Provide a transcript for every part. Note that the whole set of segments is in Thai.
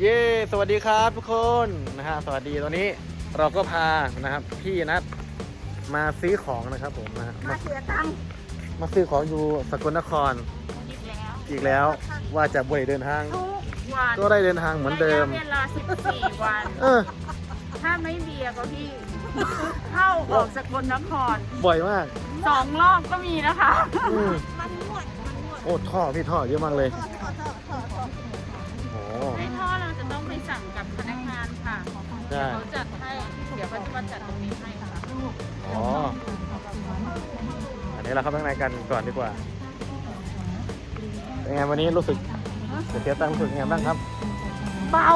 เย้สวัสดีครับทุกคนนะฮะสวัสดีตอนนี้เราก็พานะครับพี่นัดมาซื้อของนะครับผมนะฮะมามาเสียตังค์มาซื้อของอยู่สกลนครอีกแล้วอีกแล้วว่าจะบ่ได้เดินทาง ทุกวันก็ได้เดินทางเหมือนเดิม ระยะเวลา 14 วัน เออ ถ้าไม่เบียร์ก็พี่ เข้าออกสกลนครบ่อยมากสองรอบก็มีนะคะ อืมมันนวดมันนวดโอ้ท่อพี่ท่อเยอะมากเลยทอด ใช่ เขาจัดให้ เดี๋ยวเขาจะมาจัดตรงนี้ให้ค่ะอ๋อ อันนี้เราเข้าข้างในกันก่อนดีกว่า เป็นไงวันนี้รู้สึกเสียตังค์รู้สึกยังไงบ้างครับ เบา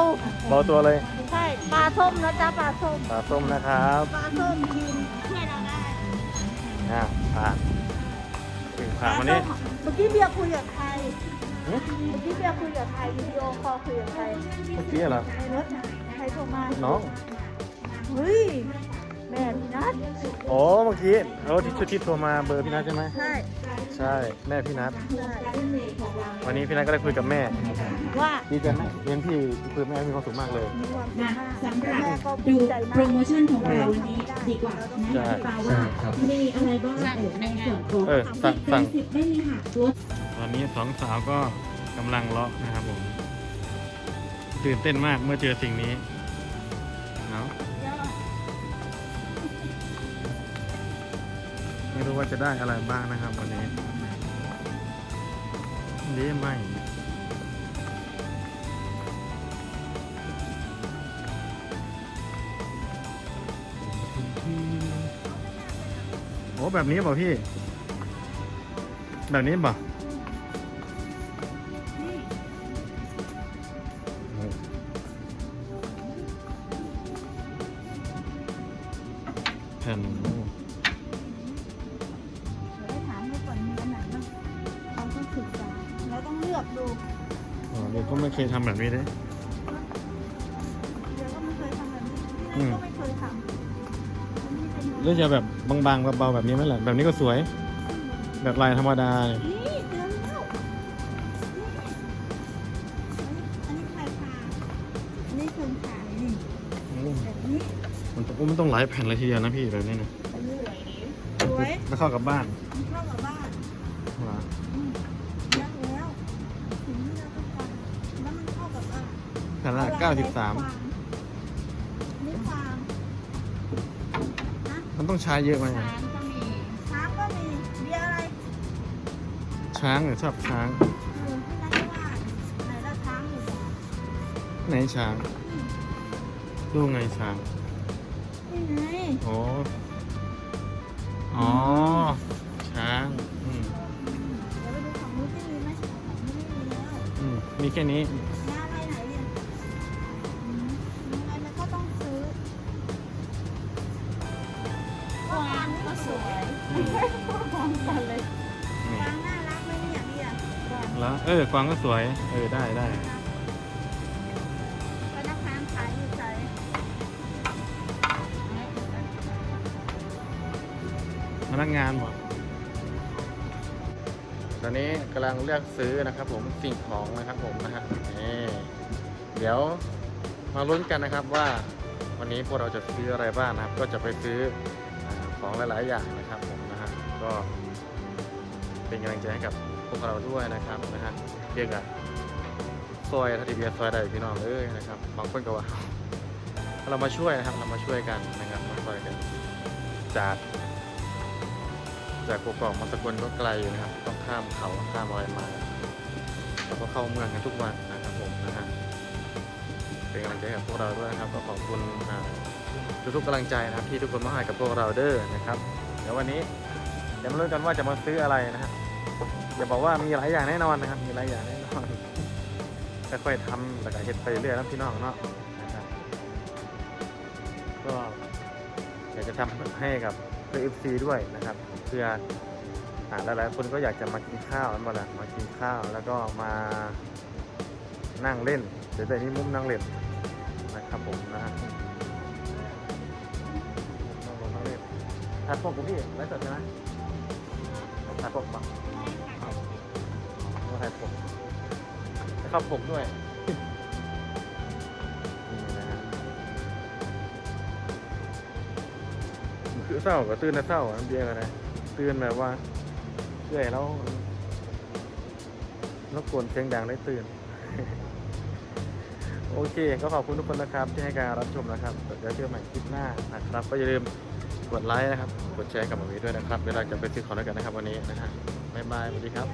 เบาตัวเลยใช่ ปลาส้มนะจ๊ะปลาส้ม ปลาส้มนะครับปลาส้มกินช่วยเราได้อ่าผ่านถึงผ่านวันนี้ เมื่อกี้เบียร์คุยกับใคร หึ เมื่อกี้เบียร์คุยกับใครวิดีโอคอลคุยกับใครเมื่อกี้เหรอ ในรถน่ะใค รโทรมาน้อง เฮ้ยแม่พี่นัทโอ้เมื่อกี้เออที่ชุดที่โทรมาเบอร์พี่นัทใช่ไหม ใช่ใช่ แม่พี่นัทใช่วันนี้พี่นัทก็ได้คุยกับแม่ ว่าดีใจไหมเรียนพี่คุยกับแม่มีความสุขมากเลย มีความสุขนะมากสำหรับแม่ก็ดูภูมิใจโปรมากโมชั่นของเราวันนี้ดีกว่านะใช่ พี่ปาว่ามีอะไรบ้างเอ่ยในส่วนของเออสั่งสั่ง สิบไม่มีหักลด ตอนนี้สองสาวก็กำลังเลาะนะครับผม ตื่นเต้นมากเมื่อเจอสิ่งนี้ เนาะไม่รู้ว่าจะได้อะไรบ้างนะครับวันนี้ดีไหมโอ้แบบนี้เปล่าพี่ แบบนี้เปล่าแผ่นเดี๋ยวให้ถามให้ก่อนมีอันไหนบ้างเราต้องศึกษาเราต้องเลือกดูอ๋อเด็กก็ไม่เคยทำแบบนี้เลย เดี๋ยวก็ไม่เคยทำแบบนี้พี่นัทก็ไม่เคยทำอันนี้เป็นหรือจะแบบบางๆเบาๆแบบนี้ไหมล่ะแบบนี้ก็สวย แบบลายธรรมดาเนี่ยนี่ มันต้องมันต้องหลายแผ่นเลยทีเดียวนะพี่แบบนี้นะอันนี้สวยแล้วเข้ากับบ้านมันเข้ากับบ้านเหรออืมเยอะแล้วถึงที่เราต้องการแล้วมันเข้ากับบ้านแผ่นละเก้าสิบสามนี่ฟางมันต้องใช้เยอะไหมอะร้านก็มีช้างก็มีเบียร์อะไร ช้างเนี่ยชอบช้างเออพี่นัทว่าไหนละช้างอยู่ไหนช้าง ดูไงช้างนี่ ไงโอ้อ๋อ ช้างอืมเดี๋ยวไปดูของนู้นที่มีไหมของนู้นไม่มีแล้วอืมมีแค่นี้ยาอะไรไหนเนี่ยอืมยังไงมันก็ต้องซื้อกวางก็สวยอืมพร้อมกันเลยนี่ช้างน่ารักไหมเนี่ยเบียร์แล้วเออกวางก็สวย เออได้ได้พ นักงานบอกตอนนี้กำลังเลือกซื้อนะครับผมสิ่งของนะครับผมนะฮะนี่เดี๋ยวมาลุ้นกันนะครับว่าวันนี้พวกเราจะซื้ออะไรบ้างนะครับ ก็จะไปซื้อของหลาย ๆ อย่างนะครับผมนะฮะก็เป็นกำลังใจให้กับพวกเราด้วยนะครับนะฮะเรียกอะซอยถ้าทีเบียซอยใดพี่น้องเอ้ยนะครับบางคนก็ว่าเรามาช่วยนะครับเรามาช่วยกันนะครับมาช่วยกันจาก จากกกอกมาสกลก็ไกลอยู่นะครับ ต้องข้ามเขาข้ามอะไรมาแล้วก็เข้าเมืองกันทุกวันนะครับผมนะฮะเป็นกำลังใจกับพวกเราด้วยนะครับก็ขอบคุณทุกๆกำลังใจนะครับที่ทุกคนมาให้กับพวกเราเด้อนะครับเดี๋ยววันนี้เดี๋ยวมาลุ้นกันว่าจะมาซื้ออะไรนะฮะอย่าบอกว่ามีหลายอย่างแน่นอนนะครับ มีหลายอย่างแน่นอนค่อยๆทำแล้วก็เฮ็ดไปเรื่อยนะพี่น้องเนาะนะครับก็อยากจะทำให้กับ พื่อ FC ด้วยนะครับเพื่ออ่าหลายๆคนก็อยากจะมากินข้าวนั่นมาแหละมากินข้าวแล้วก็มานั่งเล่นเดี๋ยวแต่นี้มุมนั่งเล่นนะครับผมนะฮะนั่งลงนั่งเล่นถ่ายปกกับพี่ไลฟ์สดใช่ไหมถ่ายปกปะเอาถ่ายปกแล้วเข้าปกด้วย คือเศร้าก็ตื่นแต่เศร้าอะเบียร์กันนะตื่นแบบว่าเรื่อยแล้วแล้วกวนเสียงดังได้ตื่น โอเค ก็ขอบคุณทุกคนนะครับ ที่ให้การรับชมนะครับเดี๋ยวเจอใหม่คลิปหน้านะครับ ก็อย่าลืมกดไลค์นะครับ กดแชร์กับมาวีด้วยนะครับเวลาจะไปซื้อของด้วยกันนะครับวันนี้นะฮะบ๊ายบายสวัสดีครับ